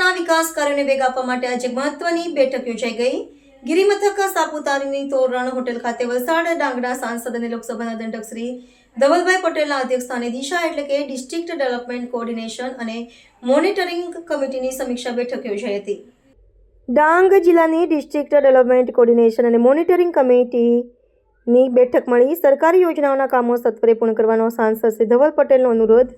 વેગ આપવા માટે આજે મહત્વની બેઠક યોજાઈ ગઈ. ગિરિમથક સાપુતારીની તોરણ હોટેલ ખાતે વલસાડ ડાંગના સાંસદ અને લોકસભાના દંડક શ્રી ધવલભાઈ પટેલના અધ્યક્ષસ્થાને દિશા એટલે કે ડિસ્ટ્રિક્ટ ડેવલપમેન્ટ કોર્ડિનેશન અને મોનિટરિંગ કમિટીની સમીક્ષા બેઠક યોજાઈ હતી. ડાંગ જિલ્લાની ડિસ્ટ્રિક્ટ ડેવલપમેન્ટ કોર્ડિનેશન અને મોનિટરિંગ કમિટીની બેઠક મળી સરકારી યોજનાઓના કામો સત્વરે પૂર્ણ કરવાનો સાંસદ શ્રી ધવલ પટેલનો અનુરોધ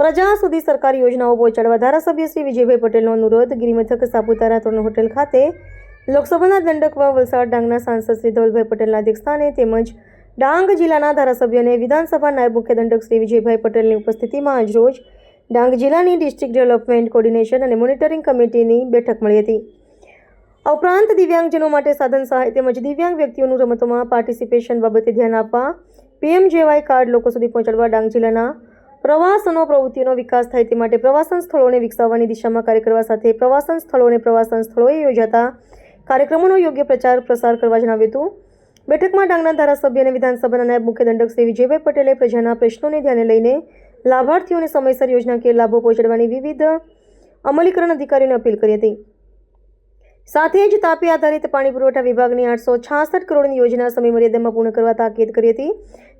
પ્રજા સુધી સરકારી યોજનાઓ પહોંચાડવા ધારાસભ્ય શ્રી વિજયભાઈ પટેલનો અનુરોધ. ગિરિમથક સાપુતારા ત્રણ હોટેલ ખાતે લોકસભાના દંડકમાં વલસાડ ડાંગના સાંસદ શ્રી ધવલભાઈ પટેલના અધ્યક્ષસ્થાને તેમજ ડાંગ જિલ્લાના ધારાસભ્ય અને વિધાનસભા નાયબ મુખ્ય દંડક શ્રી વિજયભાઈ પટેલની ઉપસ્થિતિમાં આજરોજ ડાંગ જિલ્લાની ડિસ્ટ્રિક્ટ ડેવલપમેન્ટ કોર્ડિનેશન અને મોનિટરિંગ કમિટીની બેઠક મળી હતી. આ ઉપરાંત દિવ્યાંગજનો માટે સાધન સહાય તેમજ દિવ્યાંગ વ્યક્તિઓનું રમતોમાં પાર્ટિસિપેશન બાબતે ધ્યાન આપવા પીએમજેવાય કાર્ડ લોકો સુધી પહોંચાડવા ડાંગ જિલ્લાના પ્રવાસનો પ્રવૃત્તિનો વિકાસ થાય તે માટે પ્રવાસન સ્થળોને વિકસાવવાની દિશામાં કાર્ય કરવા સાથે પ્રવાસન સ્થળો અને પ્રવાસન સ્થળોએ યોજાતા કાર્યક્રમોનો યોગ્ય પ્રચાર પ્રસાર કરવા જણાવ્યું હતું. બેઠકમાં ડાંગના ધારાસભ્ય અને વિધાનસભાના નાયબ મુખ્ય દંડક શ્રી વિજયભાઈ પટેલે પ્રજાના પ્રશ્નોને ધ્યાને લઈને લાભાર્થીઓને સમયસર યોજનાકીય લાભો પહોંચાડવાની વિવિધ અમલીકરણ અધિકારીઓને અપીલ કરી હતી. સાથે જ તાપી આધારિત પાણી પુરવઠા વિભાગની આઠસો છાસઠ કરોડની યોજના સમયમર્યાદામાં પૂર્ણ કરવા તાકીદ કરી હતી.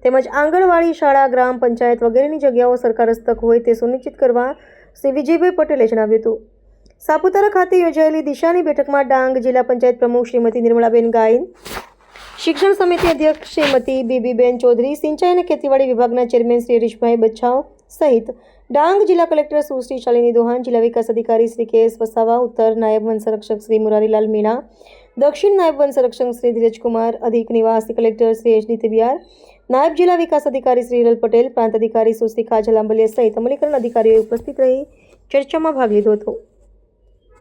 તેમજ આંગણવાડી શાળા, ગ્રામ પંચાયત વગેરેની જગ્યાઓ સરકાર હસ્તક હોય તે સુનિશ્ચિત કરવા શ્રી વિજયભાઈ પટેલે જણાવ્યું હતું. સાપુતારા ખાતે યોજાયેલી દિશાની બેઠકમાં ડાંગ જિલ્લા પંચાયત પ્રમુખ શ્રીમતી નિર્મળાબેન ગાયન, શિક્ષણ સમિતિ અધ્યક્ષ શ્રીમતી બીબીબેન ચૌધરી, સિંચાઈ અને ખેતીવાડી વિભાગના ચેરમેન શ્રી હરીશભાઈ બચ્છાવ સહિત ડાંગ જિલ્લા કલેક્ટર સુશ્રી શાલિની દોહાન જિલ્લા વિકાસ અધિકારી શ્રી કે એસ વસાવા, ઉત્તર નાયબ વન સંરક્ષક શ્રી મુરારીલાલ મીણા, દક્ષિણ નાયબ વન સંરક્ષક શ્રી ધીરજકુમાર અધિક નિવાસી collector Shri H D Tibiyar નાયબ જિલ્લા વિકાસ અધિકારી શ્રી હિરલ પટેલ, પ્રાંત અધિકારી સુશ્રી કાજલ આંબલિયા સહિત અમલીકરણ અધિકારીઓએ ઉપસ્થિત રહી ચર્ચામાં ભાગ લીધો હતો.